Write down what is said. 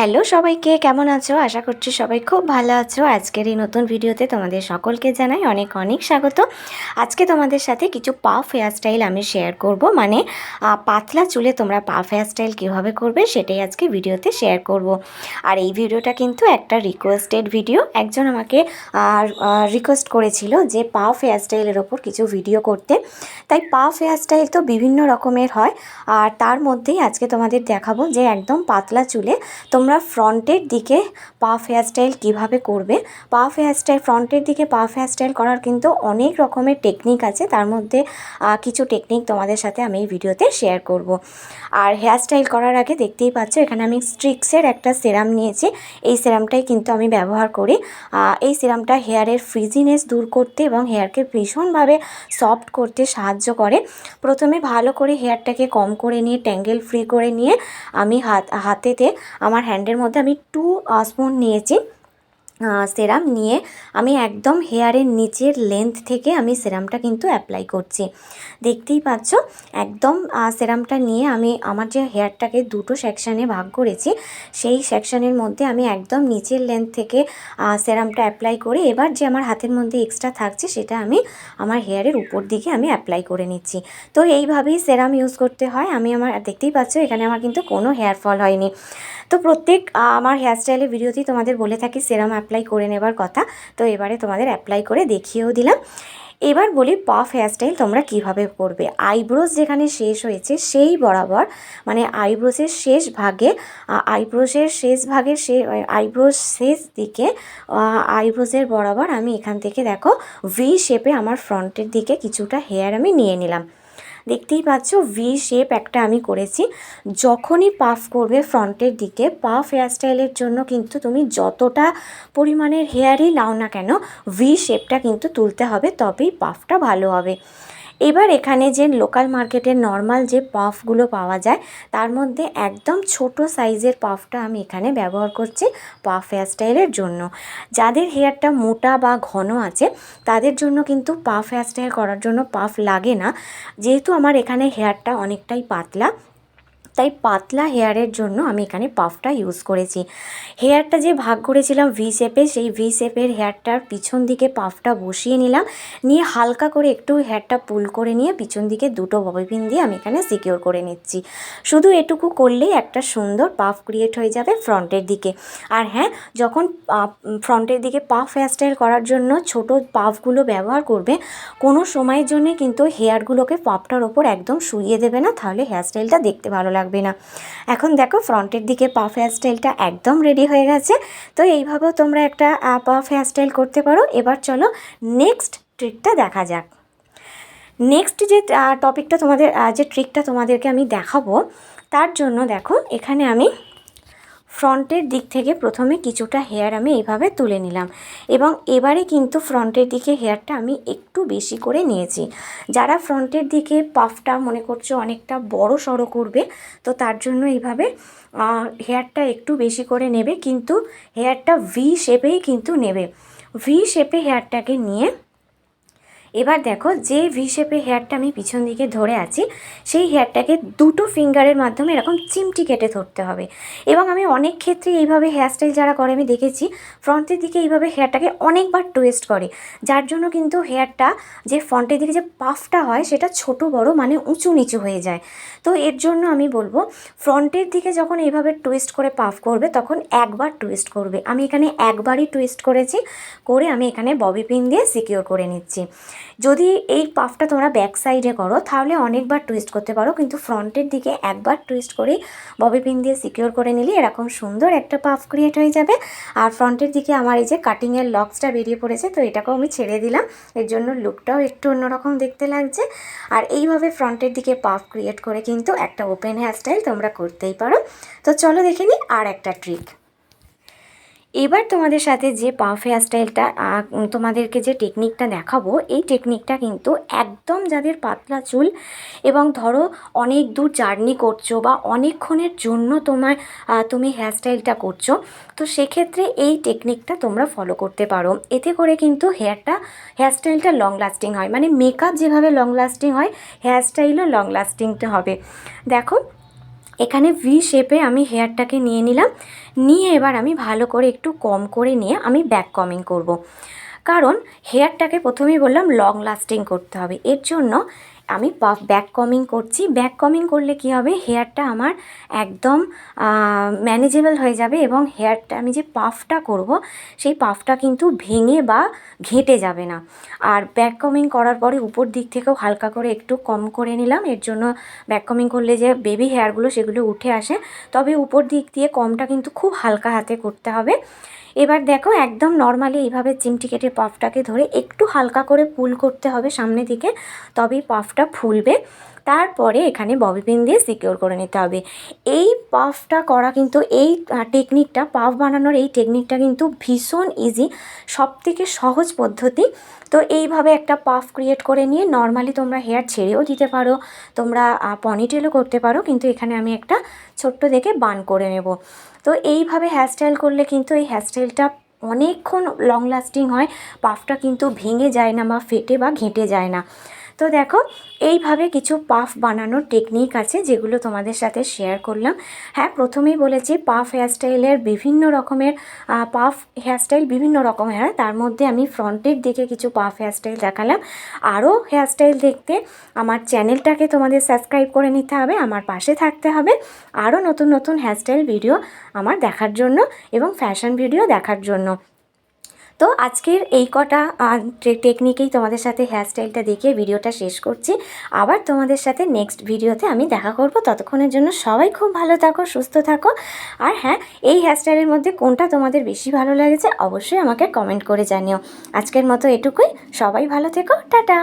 Hello সবাইকে, কেমন আছো? আশা করছি সবাই খুব ভালো আছো। আজকের এই নতুন ভিডিওতে তোমাদের সকলকে জানাই অনেক অনেক স্বাগত। আজকে তোমাদের সাথে কিছু পাফ হেয়ারস্টাইল আমি শেয়ার করব। মানে পাতলা চুলে তোমরা পাফ হেয়ারস্টাইল কীভাবে করবে সেটাই আজকে ভিডিওতে শেয়ার করব। আর এই ভিডিওটা কিন্তু একটা রিকোয়েস্টেড ভিডিও একজন আমাকে রিকোয়েস্ট করেছিল যে পাফ হেয়ারস্টাইলের ওপর কিছু ভিডিও করতে। তাই পাফ হেয়ারস্টাইল তো বিভিন্ন রকমের হয়। আর তার মধ্যেই আজকে তোমাদের দেখাবো যে একদম পাতলা চুলে তোমরা ফ্রন্টের দিকে পাফ হেয়ারস্টাইল কীভাবে করবে? পাফ হেয়ারস্টাইল, ফ্রন্টের দিকে পাফ হেয়ারস্টাইল করার কিন্তু অনেক রকমের টেকনিক আছে। তার মধ্যে কিছু টেকনিক তোমাদের সাথে আমি এই ভিডিওতে শেয়ার করব। আর হেয়ারস্টাইল করার আগে দেখতেই পাচ্ছ, এখানে আমি স্ট্রিক্সের একটা সেরাম নিয়েছি। এই সেরামটাই কিন্তু আমি ব্যবহার করি। এই সেরামটা হেয়ারের ফ্রিজিনেস দূর করতে এবং হেয়ারকে ভীষণভাবে সফট করতে সাহায্য করে। প্রথমে ভালো করে হেয়ারটাকে কম করে নিয়ে ট্যাঙ্গেল ফ্রি করে নিয়ে আমি হাত, হাতেতে আমার হ্যান্ডের মধ্যে আমি টু স্পুন নিয়েছি। সেরাম নিয়ে আমি একদম হেয়ারের নিচের লেন্থ থেকে আমি সেরামটা কিন্তু অ্যাপ্লাই করছি। দেখতেই পাচ্ছ, একদম সেরামটা নিয়ে আমি আমার যে হেয়ারটাকে দুটো সেকশানে ভাগ করেছি, সেই সেকশানের মধ্যে আমি একদম নিচের লেন্থ থেকে সেরামটা অ্যাপ্লাই করে এবার যে আমার হাতের মধ্যে এক্সট্রা থাকছে সেটা আমি আমার হেয়ারের উপর দিকে আমি অ্যাপ্লাই করে নিচ্ছি। তো এইভাবেই সেরাম ইউজ করতে হয়। আমি আমার, দেখতেই পাচ্ছ, এখানে আমার কিন্তু কোনো হেয়ার ফল হয়নি। তো প্রত্যেক আমার হেয়ারস্টাইলের ভিডিওতেই তোমাদের বলে থাকি সেরাম অ্যাপ্লাই করে নেবার কথা। তো এবারে তোমাদের অ্যাপ্লাই করে দেখিয়েও দিলাম। এবার বলি পাফ হেয়ারস্টাইল তোমরা কীভাবে করবে? আইব্রোজ যেখানে শেষ হয়েছে, সেই বরাবর মানে আইব্রোসের শেষ ভাগে আইব্রোসের শেষ ভাগের সে আইব্রোজ শেষ দিকে আইব্রোজের বরাবর আমি এখান থেকে দেখো ভি শেপে আমার ফ্রন্টের দিকে কিছুটা হেয়ার আমি নিয়ে নিলাম। দেখতেই পাচ্ছ ভি শেপ একটা আমি করেছি। যখনই পাফ করবে ফ্রন্টের দিকে পাফ হেয়ারস্টাইলের জন্য কিন্তু তুমি যতটা পরিমাণের হেয়ারই নাও না কেন ভি শেপটা কিন্তু তুলতে হবে, তবেই পাফটা ভালো হবে। এবার এখানে যে লোকাল মার্কেটের নর্মাল যে পাফগুলো পাওয়া যায়, তার মধ্যে একদম ছোট সাইজের পাফটা আমি এখানে ব্যবহার করছি পাফ হেয়ার স্টাইলের জন্য। যাদের হেয়ারটা মোটা বা ঘন আছে, তাদের জন্য কিন্তু পাফ হেয়ারস্টাইল করার জন্য পাফ লাগে না। যেহেতু আমার এখানে হেয়ারটা অনেকটাই পাতলা তাই পাতলা হেয়ারের জন্য আমি এখানে পাফটা ইউজ করেছি। হেয়ারটা যে ভাগ করেছিলাম ভি শেপে সেই ভি শেপের হেয়ারটার পিছন দিকে পাফটা বসিয়ে নিলাম। নিয়ে হালকা করে একটু হেয়ারটা পুল করে নিয়ে পিছন দিকে দুটো ববি পিন দিয়ে আমি এখানে সিকিওর করে নিচ্ছি। শুধু এটুকু করলেই একটা সুন্দর পাফ ক্রিয়েট হয়ে যাবে ফ্রন্টের দিকে। আর হ্যাঁ যখন ফ্রন্টের দিকে পাফ হেয়ারস্টাইল করার জন্য ছোট পাফগুলো ব্যবহার করবে, কোনো সময়ের জন্য কিন্তু হেয়ারগুলোকে পাফটার ওপর একদম শুইয়ে দেবে না, তাহলে হেয়ারস্টাইলটা দেখতে ভালো লাগবে না। এখন দেখো ফ্রন্টের দিকে পাফ হেয়ার স্টাইলটা একদম রেডি হয়ে গেছে। তো এইভাবেও তোমরা একটা পাফ হেয়ারস্টাইল করতে পারো। এবার চলো নেক্সট ট্রিকটা দেখা যাক। নেক্সট যে টপিকটা তোমাদের যে ট্রিকটা তোমাদেরকে আমি দেখাবো, তার জন্য দেখো এখানে আমি ফ্রন্টের দিক থেকে প্রথমে কিছুটা হেয়ার আমি এইভাবে তুলে নিলাম এবং এবারে কিন্তু ফ্রন্টের দিকে হেয়ারটা আমি একটু বেশি করে নিয়েছি। যারা ফ্রন্টের দিকে পাফটা মনে করছ অনেকটা বড় সড়ো করবে, তো তার জন্য এইভাবে হেয়ারটা একটু বেশি করে নেবে, কিন্তু হেয়ারটা ভি শেপেই কিন্তু নেবে। ভি শেপে হেয়ারটাকে নিয়ে এবার দেখো যে ভি শেপে হেয়ারটা আমি পিছন দিকে ধরে আছি, সেই হেয়ারটাকে দুটো ফিঙ্গারের মাধ্যমে এরকম চিমটি কেটে ধরতে হবে। এবং আমি অনেক ক্ষেত্রে এইভাবে হেয়ারস্টাইল যারা করে, আমি দেখেছি ফ্রন্টের দিকে এইভাবে হেয়ারটাকে অনেকবার টুয়েস্ট করে। যার জন্য কিন্তু হেয়ারটা যে ফ্রন্টের দিকে যে পাফটা হয়, সেটা ছোট, বড় মানে উঁচু, নিচু হয়ে যায়। তো এর জন্য আমি বলব ফ্রন্টের দিকে যখন এইভাবে টুইস্ট করে পাফ করবে, তখন একবার টুয়েস্ট করবে। আমি এখানে একবারই টুইস্ট করেছি, করে আমি এখানে ববি পিন দিয়ে সিকিওর করে নিচ্ছি। যদি এই পাফটা তোমরা ব্যাক সাইডে করো, তাহলে অনেকবার টুইস্ট করতে পারো, কিন্তু ফ্রন্টের দিকে একবার টুইস্ট করেই ববি পিন দিয়ে সিকিওর করে নিলে এরকম সুন্দর একটা পাফ ক্রিয়েট হয়ে যাবে। আর ফ্রন্টের দিকে আমার এই যে কাটিংয়ের লক্সটা বেরিয়ে পড়েছে, তো এটাকেও আমি ছেড়ে দিলাম। এর জন্য লুকটাও একটু অন্যরকম দেখতে লাগছে। আর এইভাবে ফ্রন্টের দিকে পাফ ক্রিয়েট করে কিন্তু একটা ওপেন হেয়ারস্টাইল তোমরা করতেই পারো। তো চলো দেখে নিই আর একটা ট্রিক এবার তোমাদের সাথে যে পাফ হেয়ার স্টাইলটা তোমাদেরকে যে টেকনিকটা দেখাবো, এই টেকনিকটা কিন্তু একদম যাদের পাতলা চুল এবং ধরো অনেক দূর জার্নি করছ বা অনেকক্ষণের জন্য তোমার তুমি হেয়ার স্টাইলটা করছ, তো সেক্ষেত্রে এই টেকনিকটা তোমরা ফলো করতে পারো। এতে করে কিন্তু হেয়ারটা হেয়ার স্টাইলটা লং লাস্টিং হয়। মানে মেকআপ যেভাবে লং লাস্টিং হয় হেয়ার স্টাইলও লং লাস্টিংটা হবে। দেখো এখানে ভি শেপে আমি হেয়ারটাকে নিয়ে নিলাম নিয়ে এবার আমি ভালো করে একটু কম করে নিয়ে আমি ব্যাক কমিং করব। কারণ হেয়ারটাকে প্রথমেই বললাম লং লাস্টিং করতে হবে। এর জন্য আমি পাফ ব্যাক কমিং করছি। ব্যাক কমিং করলে কি হবে? হেয়ারটা আমার একদম ম্যানেজেবল হয়ে যাবে এবং হেয়ারটা, আমি যে পাফটা করব, সেই পাফটা কিন্তু ভেঙে বা ঘেঁটে যাবে না। আর ব্যাক কমিং করার পরে উপর দিক থেকেও হালকা করে একটু কম করে নিলাম। এর জন্য ব্যাক কমিং করলে যে বেবি হেয়ারগুলো সেগুলো উঠে আসে, তবে উপর দিক দিয়ে কমটা কিন্তু খুব হালকা হাতে করতে হবে। এবার দেখো একদম নর্মালি এইভাবে চিমটি কেটে পাফটাকে ধরে একটু হালকা করে পুল করতে হবে সামনে দিকে, তবেই পাফটা ফুলবে। তারপরে এখানে ববি পিন দিয়ে সিকিওর করে নিতে হবে। এই পাফটা করা কিন্তু এই টেকনিকটা পাফ বানানোর এই টেকনিকটা কিন্তু ভীষণ ইজি সব থেকে সহজ পদ্ধতি। তো এইভাবে একটা পাফ ক্রিয়েট করে নিয়ে নর্মালি তোমরা হেয়ার ছেড়েও দিতে পারো, তোমরা পনিটেলও করতে পারো, কিন্তু এখানে আমি একটা ছোট্ট দেখে বান করে নেব। তো এইভাবে হেয়ারস্টাইল করলে কিন্তু এই হেয়ারস্টাইলটা অনেকক্ষণ লং লাস্টিং হয়। পাফটা কিন্তু ভেঙে যায় না বা ফেটে বা ঘেঁটে যায় না। তো দেখো, এইভাবে কিছু পাফ বানানোর টেকনিক আছে যেগুলো তোমাদের সাথে শেয়ার করলাম। হ্যাঁ প্রথমেই বলেছি, পাফ হেয়ারস্টাইলের বিভিন্ন রকমের পাফ হেয়ারস্টাইল বিভিন্ন রকমের, হয়, তার মধ্যে আমি ফ্রন্টের দিকে কিছু পাফ হেয়ারস্টাইল দেখালাম। আরও হেয়ারস্টাইল দেখতে আমার চ্যানেলটাকে তোমাদের সাবস্ক্রাইব করে নিতে হবে, আমার পাশে থাকতে হবে। আরও নতুন নতুন হেয়ারস্টাইল ভিডিও আমার দেখার জন্য এবং ফ্যাশন ভিডিও দেখার জন্য। তো আজকের এই কটা টেকনিকেই তোমাদের সাথে হেয়ারস্টাইলটা দেখিয়ে ভিডিওটা শেষ করছি। আবার তোমাদের সাথে নেক্সট ভিডিওতে আমি দেখা করব। ততক্ষণের জন্য সবাই খুব ভালো থাকো, সুস্থ থাকো। আর হ্যাঁ এই হেয়ারস্টাইলের মধ্যে কোনটা তোমাদের বেশি ভালো লেগেছে অবশ্যই আমাকে কমেন্ট করে জানিও। আজকের মতো এটুকুই। সবাই ভালো থেকো। টাটা!